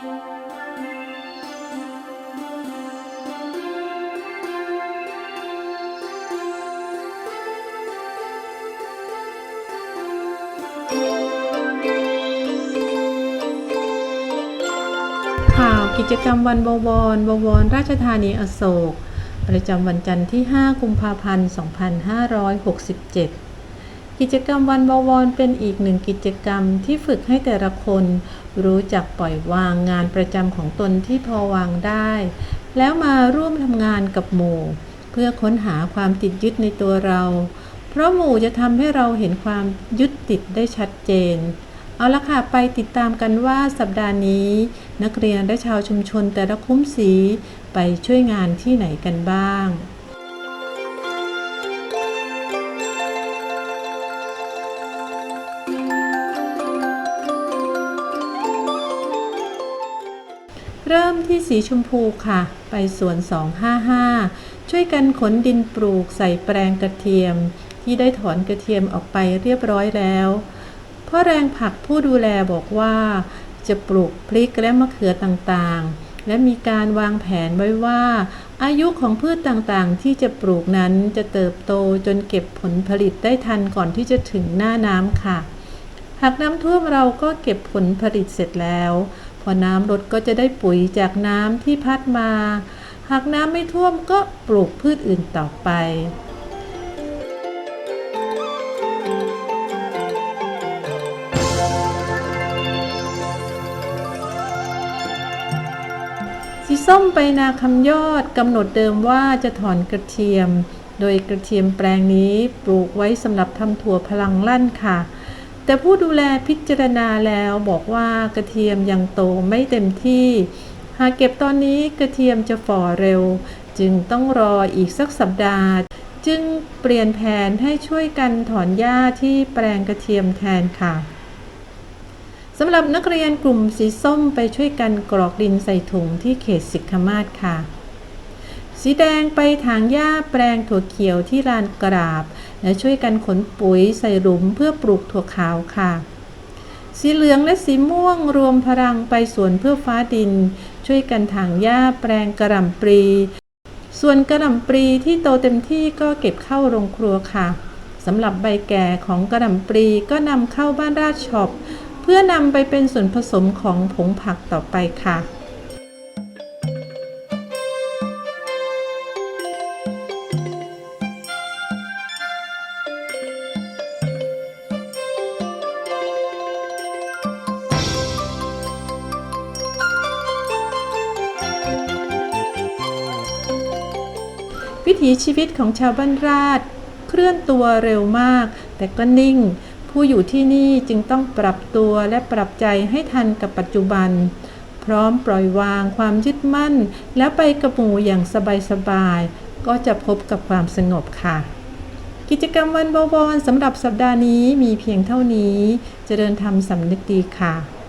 ข่าวกิจกรรมวันบวร บวร ราชธานีอโศก ประจำวันจันทร์ที่ 5 กุมภาพันธ์ 2567 กิจกรรมวันบวรเป็นอีกหนึ่งกิจกรรมที่ฝึกให้แต่ละคน รู้จักปล่อยวางงานประจำของตนที่พอวางได้ แล้วมาร่วมทำงานกับหมู่ เพื่อค้นหาความติดยึดในตัวเรา เพราะหมู่จะทำให้เราเห็นความยึดติดได้ชัดเจน เอาละค่ะ ไปติดตามกันว่าสัปดาห์นี้ นักเรียนและชาวชุมชนแต่ละคุ้มสีไปช่วยงานที่ไหนกันบ้าง เริ่มที่สีชมพูค่ะ ไปสวน 255 ช่วยกันขนดินปลูกใส่แปลงกระเทียม ที่ได้ถอนกระเทียมออกไปเรียบร้อยแล้วพ่อแรงผักผู้ดูแลบอกว่า จะปลูกพริกและมะเขือต่างๆ และมีการวางแผนไว้ว่า อายุของพืชต่างๆ ที่จะปลูกนั้นจะเติบโตจนเก็บผลผลิตได้ทันก่อนที่จะถึงหน้าน้ำค่ะ หากน้ำท่วมเราก็เก็บผลผลิตเสร็จแล้ว พอน้ำลดก็จะได้ปุ๋ยจากน้ำที่พัดมา หากน้ำไม่ท่วมก็ปลูกพืชอื่นต่อไปสีส้มไปนาคำยอดกำหนดเดิมว่าจะถอนกระเทียม โดยกระเทียมแปลงนี้ปลูกไว้สำหรับทำถั่วพลังลั่นค่ะ แต่ผู้ดูแลพิจารณาแล้วบอกว่ากระเทียมยังโตไม่เต็มที่ หากเก็บตอนนี้กระเทียมจะฝ่อเร็ว จึงต้องรออีกสักสัปดาห์ จึงเปลี่ยนแผนให้ช่วยกันถอนหญ้าที่แปลงกระเทียมแทนค่ะสำหรับนักเรียนกลุ่มสีส้มไปช่วยกันกรอกดินใส่ถุงที่เขตสิกขมาศค่ะ สีแดงไปถางหญ้าแปลงถั่วเขียวที่ลานกราบ และช่วยกันขนปุ๋ยใส่หลุมเพื่อปลูกถั่วขาวค่ะ สีเหลืองและสีม่วงรวมพลังไปสวนเพื่อฟ้าดิน ช่วยกันถางหญ้าแปลงกระหล่ำปลี ส่วนกระหล่ำปลีที่โตเต็มที่ก็เก็บเข้าโรงครัวค่ะสำหรับใบแก่ของกระหล่ำปลีก็นำเข้าบ้านราชช็อปเพื่อนำไปเป็นส่วนผสมของผงผักต่อไปค่ะ วิถีชีวิตของชาวบ้านราช เคลื่อนตัวเร็วมาก แต่ก็นิ่ง ผู้อยู่ที่นี่จึงต้องปรับตัวและปรับใจให้ทันกับปัจจุบัน พร้อมปล่อยวางความยึดมั่น แล้วไปกับหมู่อย่างสบายๆก็จะพบกับความสงบค่ะกิจกรรมวันบวรสำหรับสัปดาห์นี้มีเพียงเท่านี้เจริญธรรมสำนึกดีค่ะ